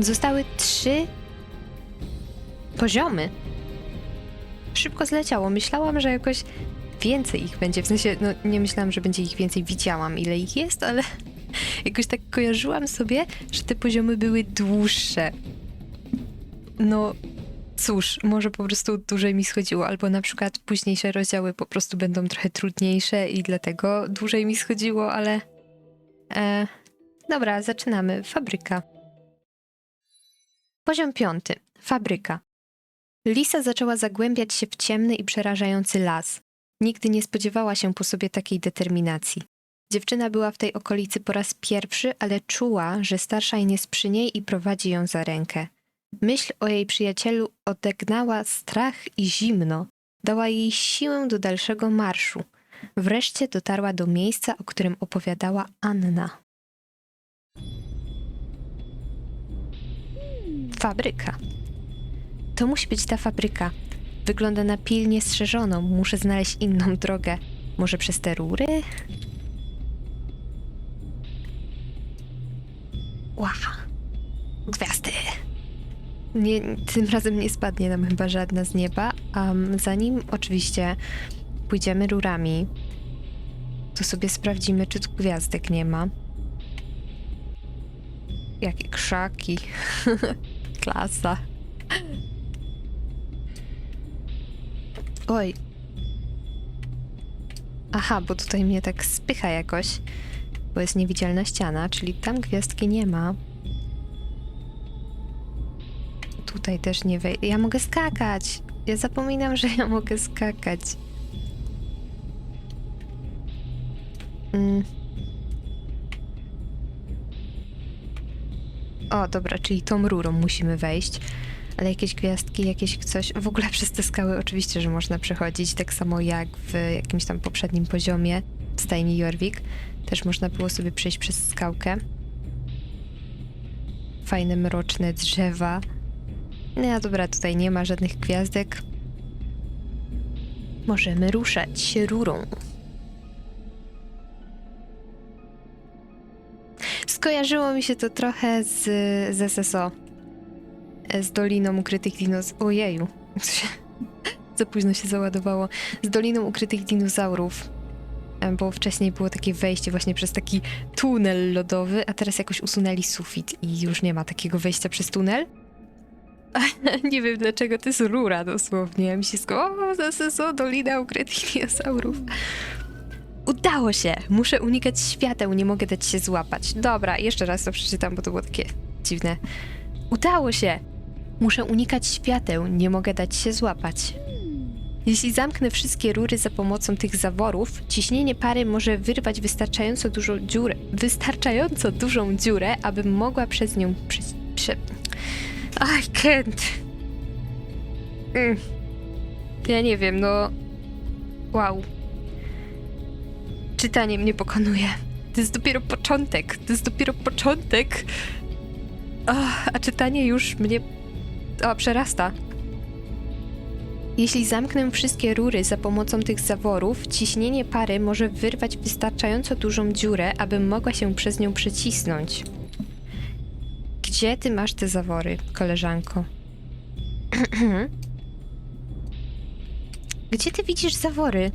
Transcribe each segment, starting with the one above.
Zostały trzy poziomy. Szybko zleciało. Myślałam, że jakoś więcej ich będzie. W sensie, no nie myślałam, że będzie ich więcej. Widziałam, ile ich jest, ale jakoś tak kojarzyłam sobie, że te poziomy były dłuższe. No, cóż, może po prostu dłużej mi schodziło, albo na przykład późniejsze rozdziały po prostu będą trochę trudniejsze i dlatego dłużej mi schodziło, ale. E, dobra, zaczynamy. Fabryka. Poziom piąty. Fabryka. Lisa zaczęła zagłębiać się w ciemny i przerażający las. Nigdy nie spodziewała się po sobie takiej determinacji. Dziewczyna była w tej okolicy po raz pierwszy, ale czuła, że starsza jest przy niej i prowadzi ją za rękę. Myśl o jej przyjacielu odegnała strach i zimno, dała jej siłę do dalszego marszu. Wreszcie dotarła do miejsca, o którym opowiadała Anna. Fabryka. To musi być ta fabryka. Wygląda na pilnie strzeżoną. Muszę znaleźć inną drogę. Może przez te rury? Ła! Gwiazdy! Nie, tym razem nie spadnie nam chyba żadna z nieba. Um, zanim oczywiście pójdziemy rurami, to sobie sprawdzimy, czy tu gwiazdek nie ma. Jakie krzaki. Klasa. Oj. Aha, bo tutaj mnie tak spycha jakoś, bo jest niewidzialna ściana, czyli tam gwiazdki nie ma. Tutaj też nie wejdę. Ja mogę skakać! Ja zapominam, że ja mogę skakać. Mm. O, dobra, czyli tą rurą musimy wejść. Ale jakieś gwiazdki, jakieś coś. W ogóle przez te skały oczywiście, że można przechodzić, tak samo jak w jakimś tam poprzednim poziomie w stajni Jorvik. Też można było sobie przejść przez skałkę. Fajne, mroczne drzewa. No dobra, tutaj nie ma żadnych gwiazdek. Możemy ruszać rurą. Skojarzyło mi się to trochę z, z SSO. Z Doliną Ukrytych Dinozaurów. Ojeju. Za późno się załadowało. Z Doliną Ukrytych Dinozaurów. Em, Bo wcześniej było takie wejście właśnie przez taki tunel lodowy, a teraz jakoś usunęli sufit i już nie ma takiego wejścia przez tunel. nie wiem dlaczego, to jest rura dosłownie. Mi się sko... O, SSO, Dolina Ukrytych Dinozaurów. Udało się! Muszę unikać świateł, nie mogę dać się złapać. Dobra, jeszcze raz to przeczytam, bo to było takie dziwne. Udało się! Muszę unikać świateł, nie mogę dać się złapać. Jeśli zamknę wszystkie rury za pomocą tych zaworów, ciśnienie pary może wyrwać wystarczająco dużą dziurę, wystarczająco dużą dziurę, abym mogła przez nią prze... prze... I can't. Mm. Ja nie wiem, no... Wow. Czytanie mnie pokonuje. To jest dopiero początek. To jest dopiero początek. O, a czytanie już mnie o, przerasta. Jeśli zamknę wszystkie rury za pomocą tych zaworów, ciśnienie pary może wyrwać wystarczająco dużą dziurę, abym mogła się przez nią przecisnąć. Gdzie ty masz te zawory, koleżanko? Gdzie ty widzisz zawory?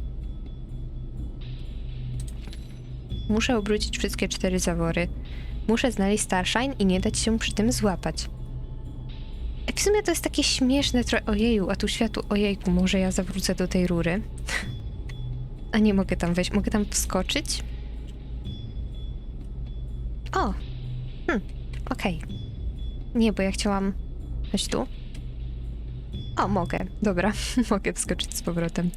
Muszę obrócić wszystkie cztery zawory. Muszę znaleźć Starshine i nie dać się przy tym złapać. W sumie to jest takie śmieszne trochę. Ojeju, a tu światło. Ojejku, może ja zawrócę do tej rury. A nie mogę tam wejść. Mogę tam wskoczyć? O! Hm, okej. Nie, bo ja chciałam... Chodź tu. O, mogę. Dobra, mogę wskoczyć z powrotem.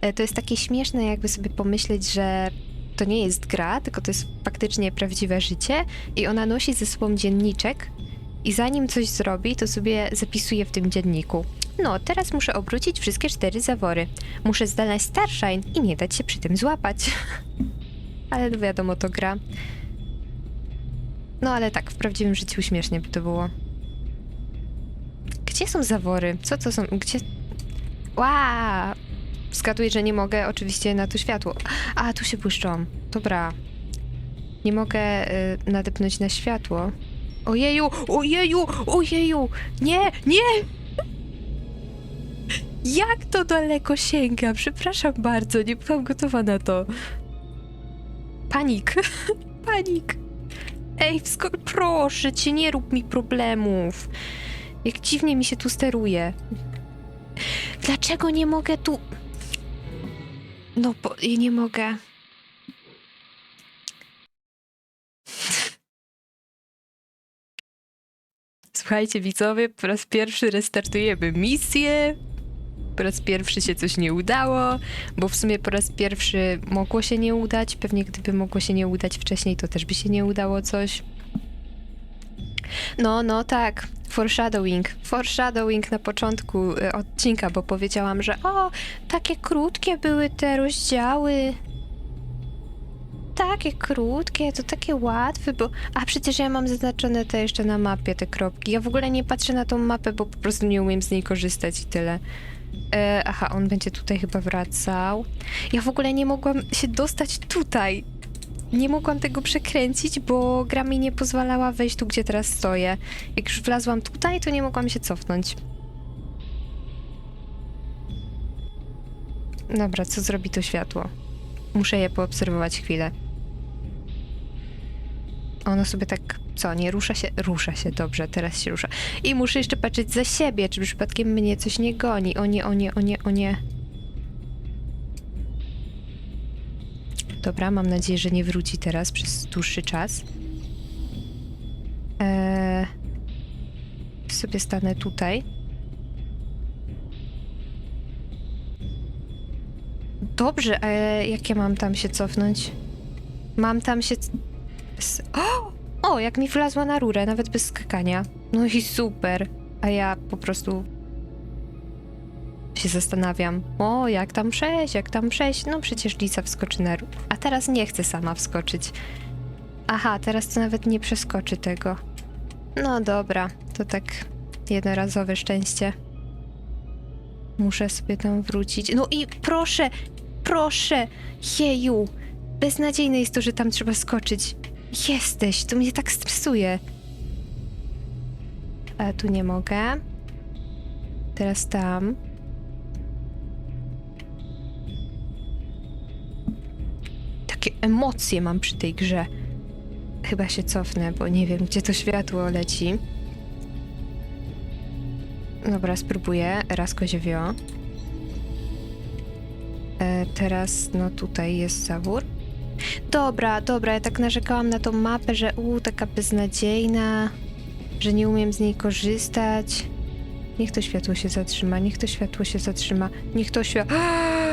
E, To jest takie śmieszne, jakby sobie pomyśleć, że to nie jest gra, tylko to jest faktycznie prawdziwe życie i ona nosi ze sobą dzienniczek i zanim coś zrobi, to sobie zapisuje w tym dzienniku. No, teraz muszę obrócić wszystkie cztery zawory. Muszę znaleźć Starshine i nie dać się przy tym złapać. ale no wiadomo, to gra. No ale tak, w prawdziwym życiu śmiesznie by to było. Gdzie są zawory? Co to są? Gdzie... Ła! Zgaduję, że nie mogę oczywiście na to światło. A, tu się błyszczą. Dobra. Nie mogę y, nadepnąć na światło. Ojeju, ojeju, ojeju! Nie, nie! Jak to daleko sięga? Przepraszam bardzo, nie byłam gotowa na to. Panik, panik. Ej, wsko- proszę cię, nie rób mi problemów. Jak dziwnie mi się tu steruje. Dlaczego nie mogę tu... No, bo ja nie mogę. Słuchajcie, widzowie, po raz pierwszy restartujemy misję. Po raz pierwszy się coś nie udało, bo w sumie po raz pierwszy mogło się nie udać. Pewnie gdyby mogło się nie udać wcześniej, to też by się nie udało coś. No, no tak. Foreshadowing. Foreshadowing na początku y, odcinka, bo powiedziałam, że o, takie krótkie były te rozdziały. Takie krótkie, to takie łatwe, bo... A przecież ja mam zaznaczone te jeszcze na mapie, te kropki. Ja w ogóle nie patrzę na tą mapę, bo po prostu nie umiem z niej korzystać i tyle. E, aha, on będzie tutaj chyba wracał. Ja w ogóle nie mogłam się dostać tutaj. Nie mogłam tego przekręcić, bo gra mi nie pozwalała wejść tu, gdzie teraz stoję. Jak już wlazłam tutaj, to nie mogłam się cofnąć. Dobra, co zrobi to światło? Muszę je poobserwować chwilę. Ono sobie tak, co, nie rusza się? Rusza się, dobrze, teraz się rusza. I muszę jeszcze patrzeć za siebie, czy przypadkiem mnie coś nie goni. O nie, o nie, o nie, o nie. Dobra, mam nadzieję, że nie wróci teraz przez dłuższy czas. Eee, sobie stanę tutaj. Dobrze, a jak ja mam tam się cofnąć? Mam tam się... O! o, jak mi wlazła na rurę, nawet bez skakania. No i super. A ja po prostu się zastanawiam. O, jak tam przejść, jak tam przejść? No przecież Lisa wskoczy na rurę. A teraz nie chcę sama wskoczyć. Aha, teraz to nawet nie przeskoczy tego. No dobra, to tak jednorazowe szczęście. Muszę sobie tam wrócić. No i proszę, proszę, jeju. Beznadziejne jest to, że tam trzeba skoczyć. Jesteś, to mnie tak stresuje. A tu nie mogę. Teraz tam. Emocje mam przy tej grze. Chyba się cofnę, bo nie wiem, gdzie to światło leci. Dobra, spróbuję. Raz koziewio. E, teraz, no tutaj jest zawór. Dobra, dobra, ja tak narzekałam na tą mapę, że u, taka beznadziejna, że nie umiem z niej korzystać. Niech to światło się zatrzyma, niech to światło się zatrzyma, niech to światło...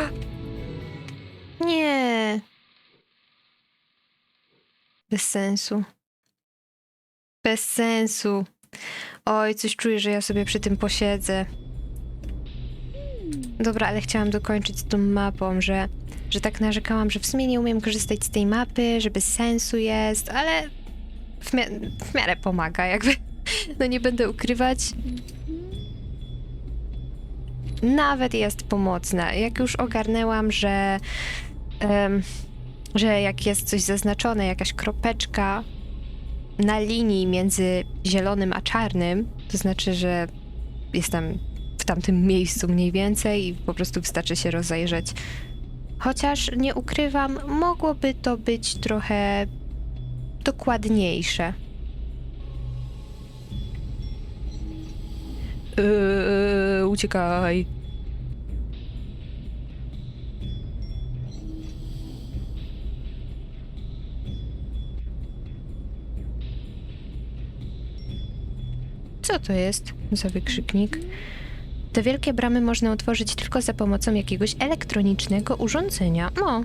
Bez sensu. Bez sensu. Oj, coś czuję, że ja sobie przy tym posiedzę. Dobra, ale chciałam dokończyć z tą mapą, że, że tak narzekałam, że w sumie nie umiem korzystać z tej mapy, że bez sensu jest, ale w, w miarę pomaga, jakby. No nie będę ukrywać. Nawet jest pomocna. Jak już ogarnęłam, że, em, że jak jest coś zaznaczone, jakaś kropeczka na linii między zielonym a czarnym, to znaczy, że jestem w tamtym miejscu mniej więcej i po prostu wystarczy się rozejrzeć. Chociaż nie ukrywam, mogłoby to być trochę dokładniejsze. Eee, uciekaj. Co to jest za wykrzyknik? Te wielkie bramy można otworzyć tylko za pomocą jakiegoś elektronicznego urządzenia. No.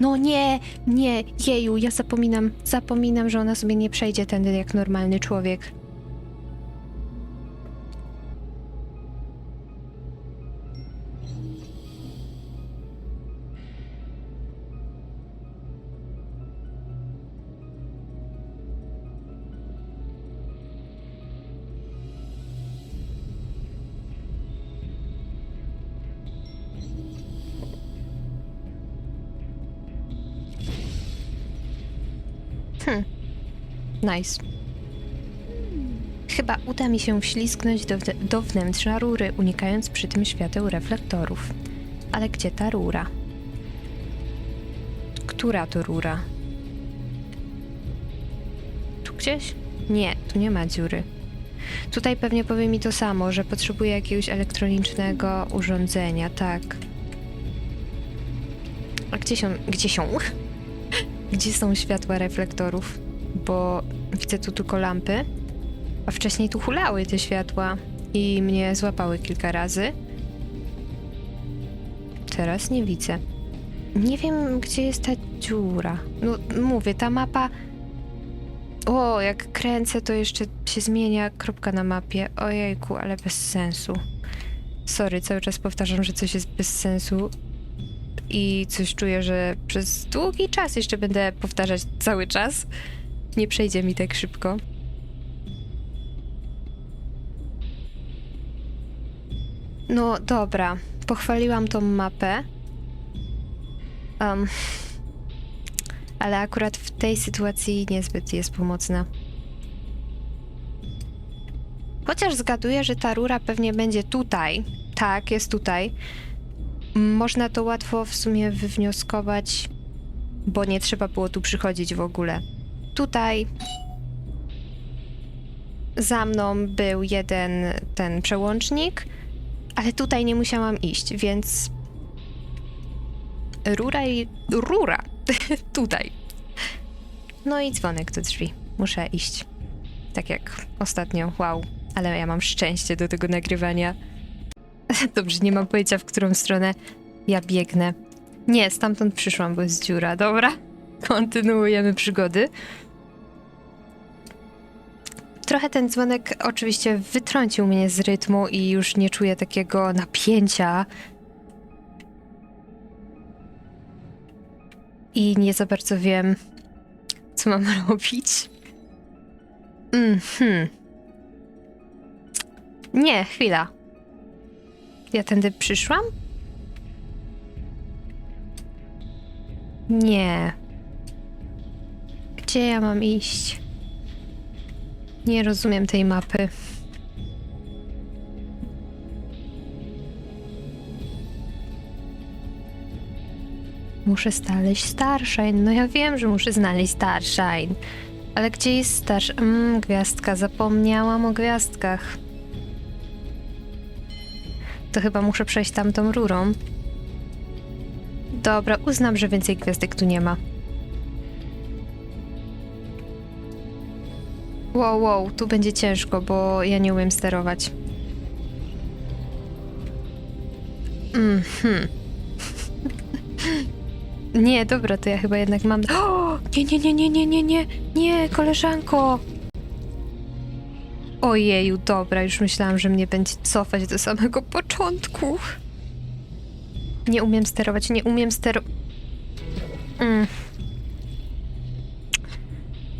No nie, nie, jeju, ja zapominam, zapominam, że ona sobie nie przejdzie tędy jak normalny człowiek. Nice. Chyba uda mi się wślizgnąć do, do wnętrza rury, unikając przy tym świateł reflektorów. Ale gdzie ta rura? Która to rura? Tu gdzieś? Nie, tu nie ma dziury. Tutaj pewnie powie mi to samo, że potrzebuje jakiegoś elektronicznego urządzenia, tak. A gdzie się... Gdzie się? Gdzie są światła reflektorów? Bo widzę tu tylko lampy, a wcześniej tu hulały te światła i mnie złapały kilka razy. Teraz nie widzę. Nie wiem, gdzie jest ta dziura. No, mówię, ta mapa... O, jak kręcę, to jeszcze się zmienia kropka na mapie. Ojejku, ale bez sensu. Sorry, cały czas powtarzam, że coś jest bez sensu i coś czuję, że przez długi czas jeszcze będę powtarzać cały czas. Nie przejdzie mi tak szybko. No dobra, pochwaliłam tą mapę. Um, ale akurat w tej sytuacji niezbyt jest pomocna. Chociaż zgaduję, że ta rura pewnie będzie tutaj. Tak, jest tutaj. Można to łatwo w sumie wywnioskować, bo nie trzeba było tu przychodzić w ogóle. Tutaj za mną był jeden ten przełącznik, ale tutaj nie musiałam iść, więc rura i rura tutaj. No i dzwonek do drzwi. Muszę iść. Tak jak ostatnio. Wow, ale ja mam szczęście do tego nagrywania. Dobrze, nie mam pojęcia, w którą stronę ja biegnę. Nie, stamtąd przyszłam, bo jest dziura. Dobra, kontynuujemy przygody. Trochę ten dzwonek oczywiście wytrącił mnie z rytmu i już nie czuję takiego napięcia. I nie za bardzo wiem, co mam robić. Mhm. Nie, chwila. Ja tędy przyszłam? Nie. Gdzie ja mam iść? Nie rozumiem tej mapy. Muszę znaleźć Starshine. No ja wiem, że muszę znaleźć Starshine. Ale gdzie jest Starshine? Mm, gwiazdka. Zapomniałam o gwiazdkach. To chyba muszę przejść tamtą rurą. Dobra, uznam, że więcej gwiazdek tu nie ma. Wow, wow, tu będzie ciężko, bo ja nie umiem sterować. Mhm. Nie, dobra, to ja chyba jednak mam. O! Nie, nie, nie, nie, nie, nie, nie, nie, koleżanko! Ojeju, dobra, już myślałam, że mnie będzie cofać do samego początku. Nie umiem sterować, nie umiem sterować. Mm.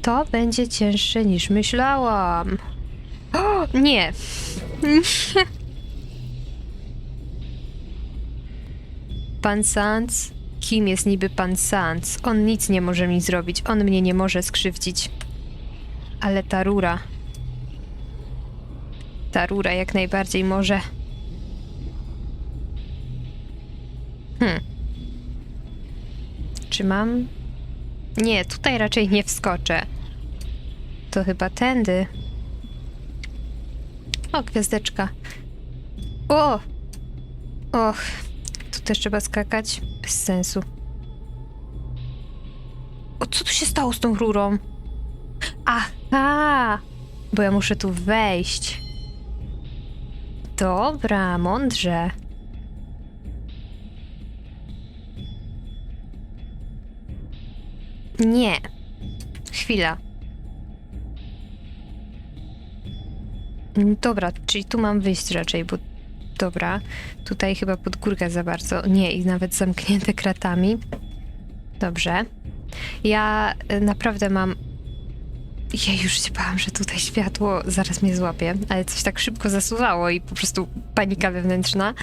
To będzie cięższe niż myślałam. O, nie. Pan Sans? Kim jest niby pan Sans? On nic nie może mi zrobić, on mnie nie może skrzywdzić. Ale ta rura... Ta rura jak najbardziej może. Hmm. Czy mam? Nie, tutaj raczej nie wskoczę. To chyba tędy. O, gwiazdeczka. O! Och, tu też trzeba skakać. Bez sensu. O, co tu się stało z tą rurą? Aha! Bo ja muszę tu wejść. Dobra, mądrze. Nie. Chwila. Mm, Dobra, czyli tu mam wyjść raczej, bo dobra. Tutaj chyba pod górkę za bardzo. Nie, i nawet zamknięte kratami. Dobrze. Ja y, naprawdę mam. Ja już się bałam, że tutaj światło zaraz mnie złapie, ale coś tak szybko zasuwało i po prostu panika wewnętrzna.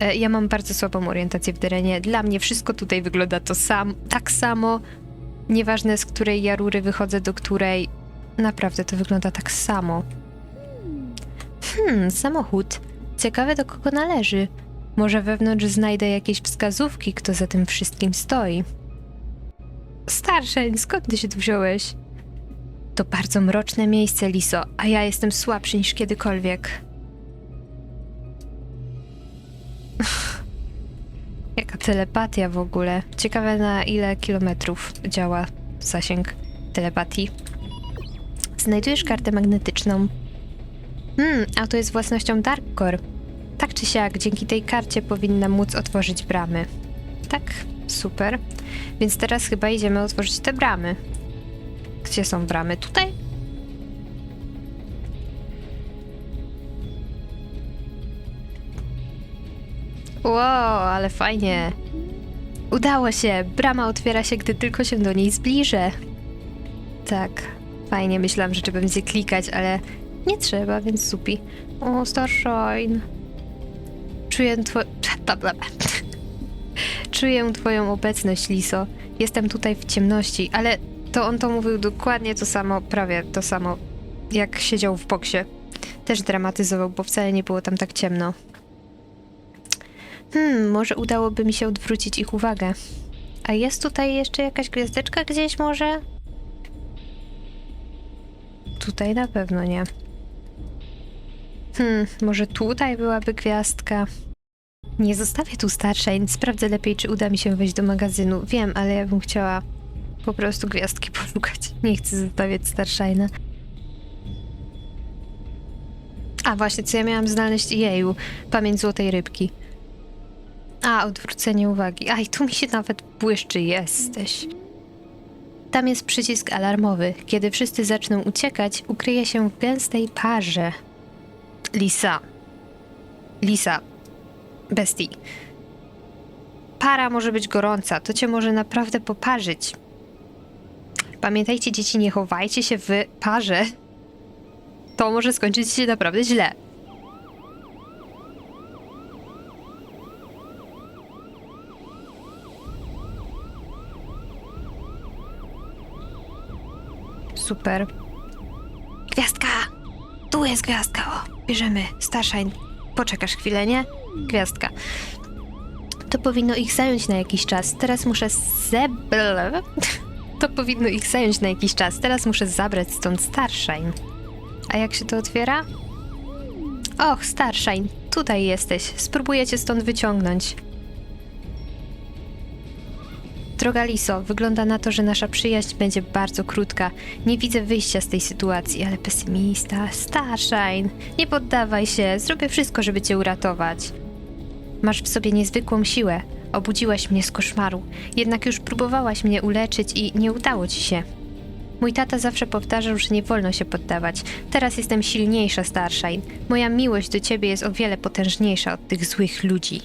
E, Ja mam bardzo słabą orientację w terenie. Dla mnie wszystko tutaj wygląda to sam, tak samo. Nieważne z której ja rury wychodzę, do której Naprawdę to wygląda tak samo. Hmm, samochód. Ciekawe do kogo należy. Może wewnątrz znajdę jakieś wskazówki, kto za tym wszystkim stoi. Starszeń, skąd ty się tu wziąłeś? To bardzo mroczne miejsce, Liso, a ja jestem słabszy niż kiedykolwiek. Jaka telepatia w ogóle. Ciekawe na ile kilometrów działa zasięg telepatii. Znajdujesz kartę magnetyczną. Hmm, a to jest własnością Dark Core. Tak czy siak, dzięki tej karcie powinna móc otworzyć bramy. Tak, super. Więc teraz chyba idziemy otworzyć te bramy. Gdzie są bramy? Tutaj? Wow, ale fajnie. Udało się. Brama otwiera się, gdy tylko się do niej zbliżę. Tak, fajnie. Myślałam, że trzeba będzie klikać, ale nie trzeba, więc supi. O, Starshine. Czuję twoją... Czuję twoją obecność, Liso. Jestem tutaj w ciemności, ale to on to mówił dokładnie to samo, prawie to samo, jak siedział w boksie. Też dramatyzował, bo wcale nie było tam tak ciemno. Hmm, może udałoby mi się odwrócić ich uwagę. A jest tutaj jeszcze jakaś gwiazdeczka gdzieś może? Tutaj na pewno nie. Hmm, może tutaj byłaby gwiazdka? Nie zostawię tu Starshine. Sprawdzę lepiej, czy uda mi się wejść do magazynu. Wiem, ale ja bym chciała po prostu gwiazdki poszukać. Nie chcę zostawiać Starshine'a. A właśnie, co ja miałam znaleźć? Jeju, pamięć złotej rybki. A, odwrócenie uwagi. Aj, tu mi się nawet błyszczy, jesteś. Tam jest przycisk alarmowy. Kiedy wszyscy zaczną uciekać, ukryje się w gęstej parze. Lisa. Lisa. Bestii. Para może być gorąca, to cię może naprawdę poparzyć. Pamiętajcie, dzieci, nie chowajcie się w parze. To może skończyć się naprawdę źle. Super. Gwiazdka! Tu jest gwiazdka! O, bierzemy. Starshine. Poczekasz chwilę, nie? Gwiazdka. To powinno ich zająć na jakiś czas. Teraz muszę zebl... To powinno ich zająć na jakiś czas. Teraz muszę zabrać stąd Starshine. A jak się to otwiera? Och, Starshine, tutaj jesteś. Spróbuję cię stąd wyciągnąć. Droga Liso, wygląda na to, że nasza przyjaźń będzie bardzo krótka. Nie widzę wyjścia z tej sytuacji, ale pesymista, Starshine, nie poddawaj się, zrobię wszystko, żeby cię uratować. Masz w sobie niezwykłą siłę. Obudziłaś mnie z koszmaru, jednak już próbowałaś mnie uleczyć i nie udało ci się. Mój tata zawsze powtarzał, że nie wolno się poddawać. Teraz jestem silniejsza, Starshine. Moja miłość do ciebie jest o wiele potężniejsza od tych złych ludzi.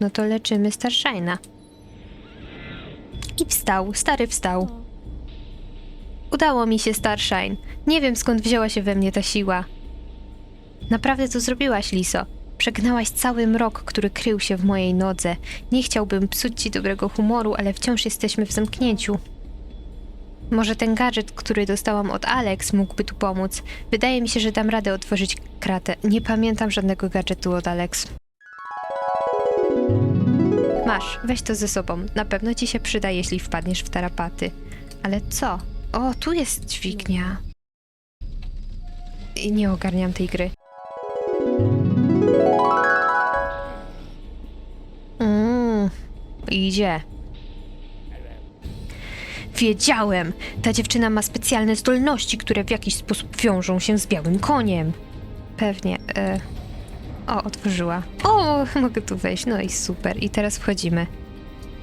No to leczymy Starshine'a. I wstał, stary wstał. Udało mi się, Starshine. Nie wiem skąd wzięła się we mnie ta siła. Naprawdę to zrobiłaś, Liso. Przegnałaś cały mrok, który krył się w mojej nodze. Nie chciałbym psuć ci dobrego humoru, ale wciąż jesteśmy w zamknięciu. Może ten gadżet, który dostałam od Alex, mógłby tu pomóc. Wydaje mi się, że dam radę otworzyć kratę. Nie pamiętam żadnego gadżetu od Alex. Masz, weź to ze sobą. Na pewno ci się przyda, jeśli wpadniesz w tarapaty. Ale co? O, tu jest dźwignia. I nie ogarniam tej gry. Mmm, idzie. Wiedziałem! Ta dziewczyna ma specjalne zdolności, które w jakiś sposób wiążą się z białym koniem. Pewnie. E... O, otworzyła. O, mogę tu wejść. No i super. I teraz wchodzimy.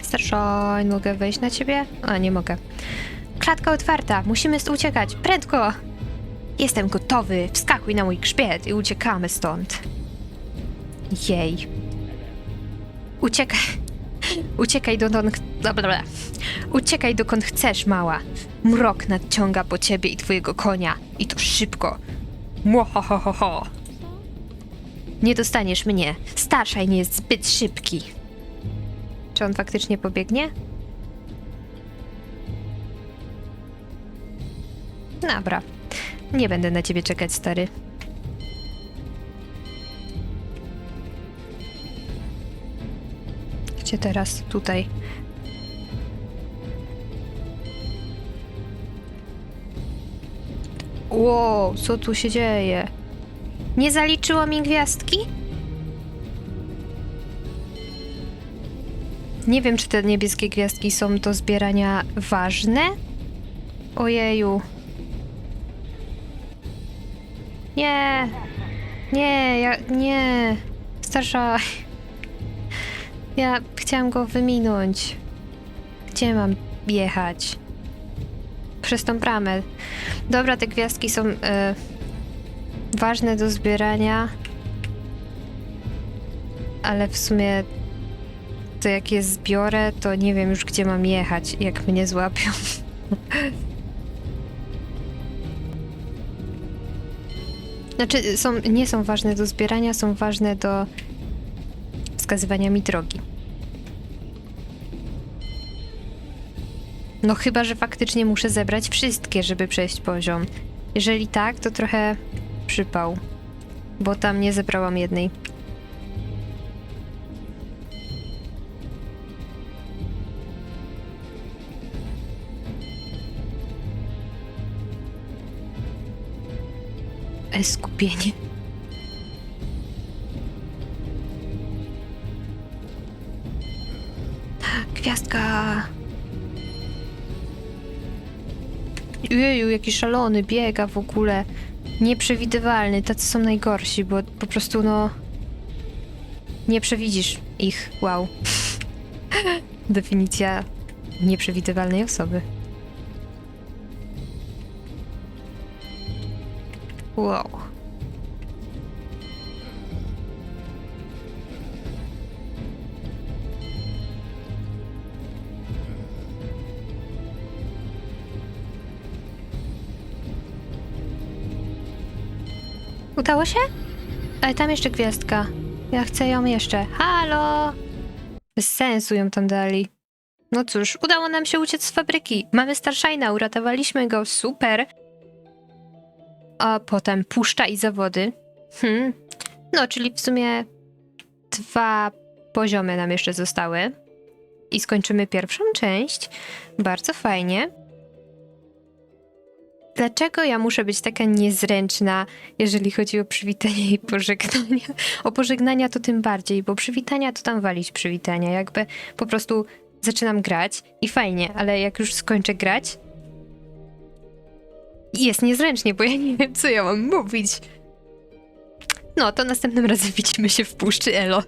Starshine, mogę wejść na ciebie? A, nie mogę. Klatka otwarta. Musimy uciekać. Prędko! Jestem gotowy. Wskakuj na mój grzbiet i uciekamy stąd. Jej. Uciekaj. Uciekaj dokąd... Dobra. Uciekaj dokąd chcesz, mała. Mrok nadciąga po ciebie i twojego konia. I to szybko. Młohohoho. Nie dostaniesz mnie. Starszaj nie jest zbyt szybki. Czy on faktycznie pobiegnie? Dobra. Nie będę na ciebie czekać, stary. Gdzie teraz? Tutaj. Wow, co tu się dzieje? Nie zaliczyło mi gwiazdki? Nie wiem, czy te niebieskie gwiazdki są do zbierania ważne? Ojeju. Nie. Nie, ja. Nie. Starsza. Ja chciałam go wyminąć. Gdzie mam jechać? Przez tą bramę. Dobra, te gwiazdki są e, ważne do zbierania. Ale w sumie to jak je zbiorę, to nie wiem już gdzie mam jechać, jak mnie złapią. Znaczy, są, nie są ważne do zbierania, są ważne do wskazywania mi drogi. No chyba, że faktycznie muszę zebrać wszystkie, żeby przejść poziom. Jeżeli tak, to trochę przypał, bo tam nie zebrałam jednej. E, skupienie. Gwiazdka! Jeju, jaki szalony, biega w ogóle. Nieprzewidywalny, tacy są najgorsi, bo po prostu no... Nie przewidzisz ich, wow. Definicja nieprzewidywalnej osoby. Wow. Udało się? Ale tam jeszcze gwiazdka. Ja chcę ją jeszcze. Halo! Bez sensu ją tam dali. No cóż, udało nam się uciec z fabryki. Mamy Starshine'a, uratowaliśmy go, super. A potem puszcza i zawody. Hmm. No, czyli w sumie dwa poziomy nam jeszcze zostały. I skończymy pierwszą część. Bardzo fajnie. Dlaczego ja muszę być taka niezręczna, jeżeli chodzi o przywitanie i pożegnania? O pożegnania to tym bardziej, bo przywitania to tam walić przywitania. Jakby po prostu zaczynam grać i fajnie, ale jak już skończę grać, jest niezręcznie, bo ja nie wiem, co ja mam mówić. No, to następnym razem widzimy się w puszczy Elo.